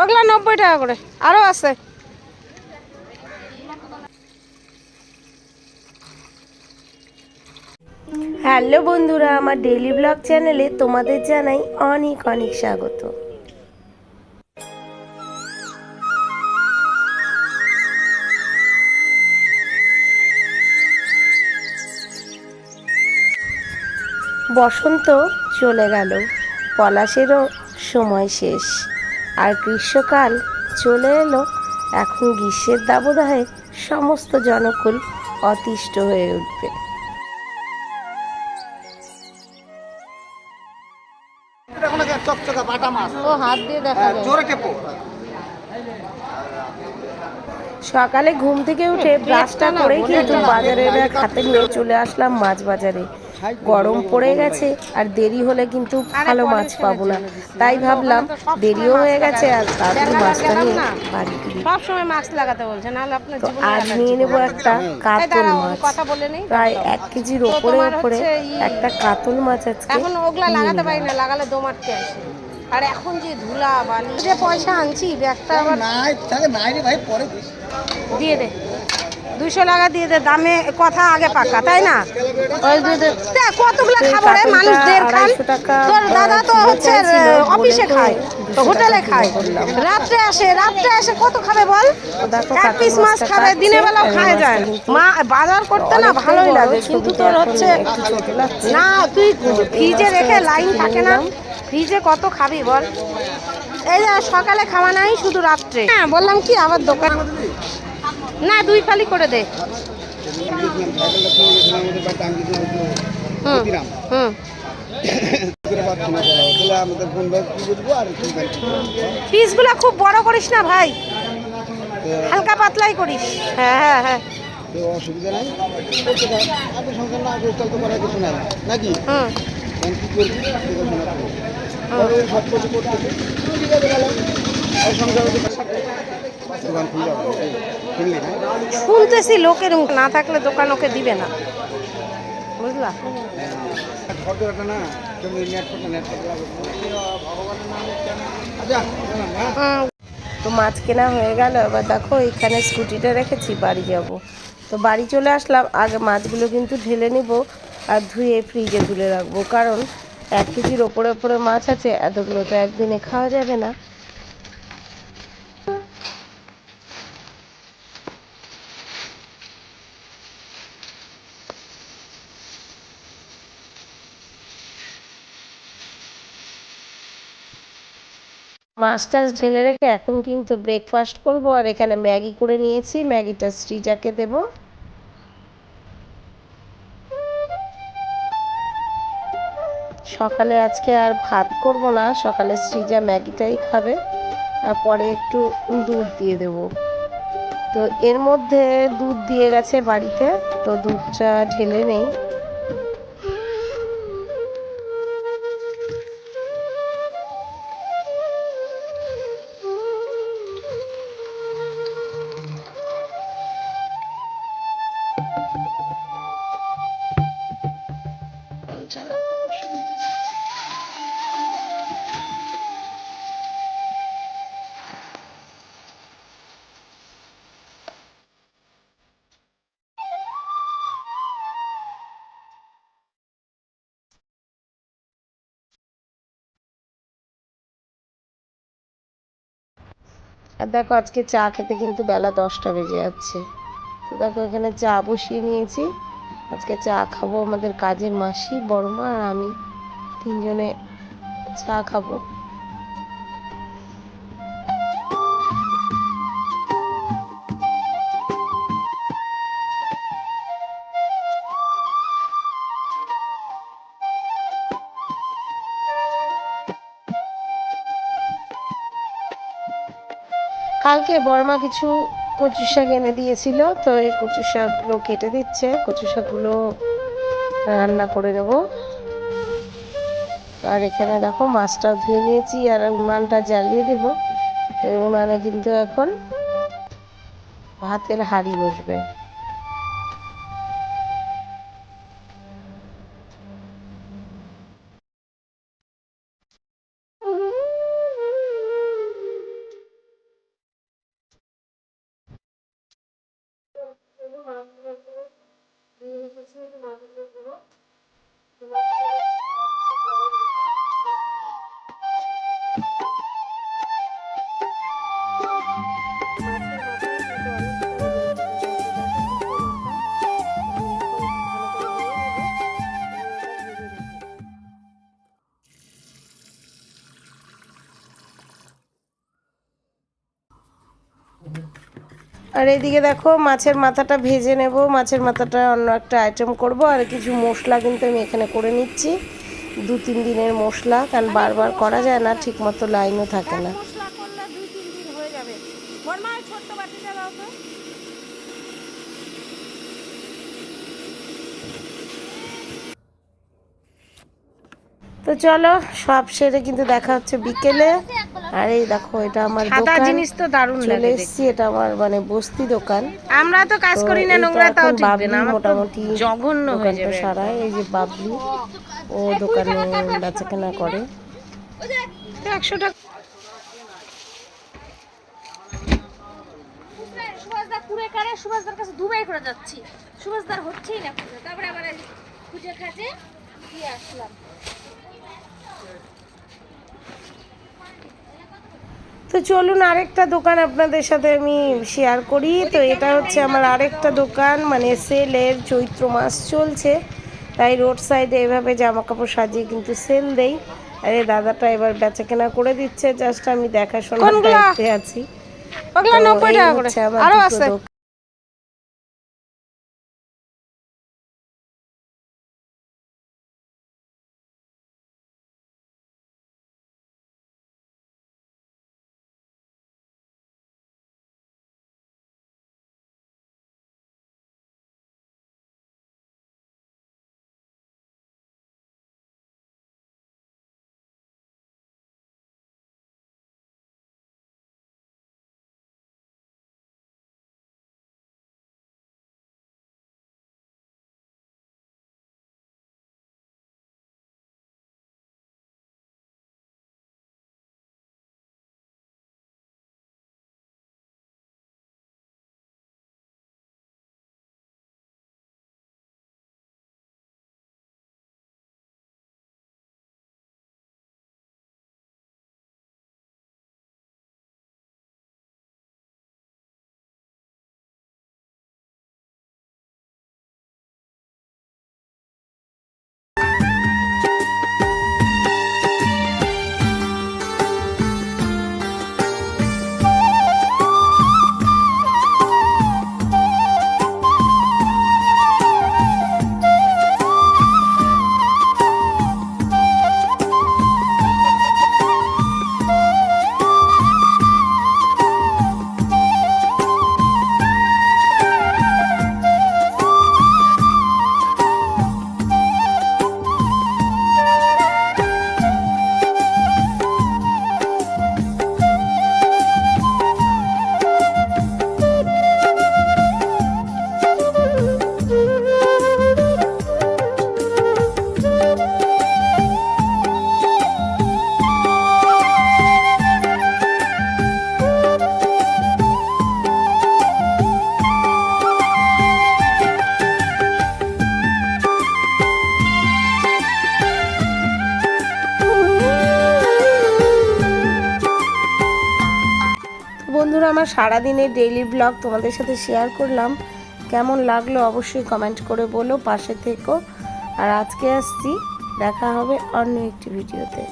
ওগুলো নব্বই টাকা করে। আরও আছে। হ্যালো বন্ধুরা, আমার ডেইলি ব্লগ চ্যানেলে তোমাদের জানাই অনেক অনেক স্বাগত। বসন্ত চলে গেল, পলাশেরও সময় শেষ। আর গ্রীষ্মকাল চলে এলো। এখন গ্রীষ্মের দাবদাহে সমস্ত জনকুল অতিষ্ঠ হয়ে উঠবে। চকচকা বাটা মাছ ও হাত দিয়ে দেখা হ্যাঁ, জোরে টেপো। সকালে ঘুম থেকে উঠে ব্রাশটা করেই কিন্তু বাজারের ব্যাগ হাতে নিয়ে চলে আসলাম মাছ বাজারে। গরম পড়ে গেছে আর দেরি হলে কিন্তু ভালো মাছ পাবো না। তাই ভাবলাম দেরিও হয়ে গেছে আর তাড়াতাড়ি মাছটা নিয়ে বাড়ি ফিরি। তো জীবনে আজ নিয়ে নেব একটা কাতল মাছ। কথা বলে নেই প্রায় এক কেজির ওপরে ওপরে একটা কাতল মাছ আজকে এখন ওগুলা লাগাতে পারি না লাগালে দোমাটকে আসে। আর এখন যে ধুলা বালি যে পয়সা আনছি ব্যাগটা আবার নাই থাকে নাই রে ভাই পরে দিয়ে দে। দুশো টাকা দিয়ে দে দামে কথা আগে পাকা তাই না? কতগুলো এই খাব রে মানুষ দের খান? তোর দাদা তো হচ্ছে অফিসে খায় তো হোটেলে খায়। রাত্রে আসে রাত্রে এসে কত খাবে বল? এক পিস মাছ খাবে দিনের বেলাও খায় যায়। মা বাজার করতে না ভালোই লাগে কিন্তু তোর হচ্ছে। না তুই ফ্রিজে রেখে লাইন থাকে না। ফ্রিজে কত খাবি বল? এই যে সকালে খাওয়া নাই শুধু রাত্রে। হ্যাঁ বললাম কি আবার দোকান না দুই ফালি করে দে। পিসগুলো খুব বড় করিস না ভাই। হালকা পাতলাই করিস। হ্যাঁ হ্যাঁ হ্যাঁ। অসুবিধা নাই করার কিছু নাকি সব কিছু করতেছি। শুনতেছি লোকের না থাকলে দোকান ওকে দিবে না। বুঝলা? তো মাছ কেনা হয়ে গেল, এবার দেখো এখানে স্কুটিটা রেখেছি, বাড়ি যাব। তো বাড়ি চলে আসলাম, আগে মাছগুলো কিন্তু ঢেলে নিব আর ধুয়ে ফ্রিজে তুলে রাখব। কারণ এক কেজির ওপরে ওপরে মাছ আছে, এতগুলো তো একদিনে খাওয়া যাবে না। মাছ টাছ ঢেলে রেখে এখন কিন্তু ব্রেকফাস্ট করব আর এখানে ম্যাগি করে নিয়েছি। ম্যাগিটা শ্রীজাকে দেব। সকালে আজকে আর ভাত করব না, সকালে শ্রীজা ম্যাগিটাই খাবে আর পরে একটু দুধ দিয়ে দেব। তো এর মধ্যে দুধ দিয়ে গেছে বাড়িতে, তো দুধটা ঢেলে নেই। আর দেখো আজকে চা খেতে কিন্তু বেলা দশটা বেজে যাচ্ছে। তো দেখো এখানে চা বসিয়ে নিয়েছি। আজকে চা খাব আমাদের কাজের মাসি, বড়মা আর আমি। তিনজনে চা খাব। কালকে বর্মা কিছু কচু শাক এনে দিয়েছিল, তো এই কচু শাকগুলো কেটে দিচ্ছে। কচু শাকগুলো রান্না করে দেবো। আর এখানে দেখো মাছটা ধুয়ে নিয়েছি, আর উনানটা জ্বালিয়ে দেব। এই উনানে কিন্তু এখন ভাতের হাঁড়ি বসবে। আর এদিকে দেখো মাছের মাথাটা ভেজে নেব। মাছের মাথাটা অন্য একটা আইটেম করব। আর কিছু মশলা কিন্তু আমি এখানে করে নিচ্ছি। দু তিন দিনের মশলা কারণ বারবার করা যায় না ঠিক মতো লাইনও থাকে না। তো চলো সব সেরে কিন্তু দেখা হচ্ছে বিকেলে। আর এই দেখো এটা আমার সাদা দোকান। জিনিস তো দারুণ চলে লাগে এসেছি এটা আমার মানে বস্তি দোকান। আমরা তো কাজ করি না নোংরা তাও ঠিকবে না মোটামুটি জঘন্য হয়ে যাবে সারায় এই যে বাবলি ও দোকানে বেচাকেনা করে। একশো টাকা। সুভাষদা কুড়ে কারে সুভাষদার কাছে দুবাই করে যাচ্ছি। সুভাষদার হচ্ছেই না তারপরে আবার খুঁজে খাজে দিয়ে আসলাম। তো চলুন আরেকটা দোকান আপনাদের সাথে আমি শেয়ার করি। তো এটা হচ্ছে আমার আরেকটা দোকান মানে সেলের চৈত্র মাস চলছে। তাই রোড সাইডে এভাবে জামা কাপড় সাজিয়ে কিন্তু সেল দেই। আর এই দাদাটা এবার বেচা কেনা করে দিচ্ছে জাস্ট আমি দেখাশোনা আরও আছে। আমার সারাদিনের ডেইলি ব্লগ তোমাদের সাথে শেয়ার করলাম। কেমন লাগল অবশ্যই কমেন্ট করে বলো, পাশে থেকো। আর আজকে আসছি, দেখা হবে অন্য একটি ভিডিওতে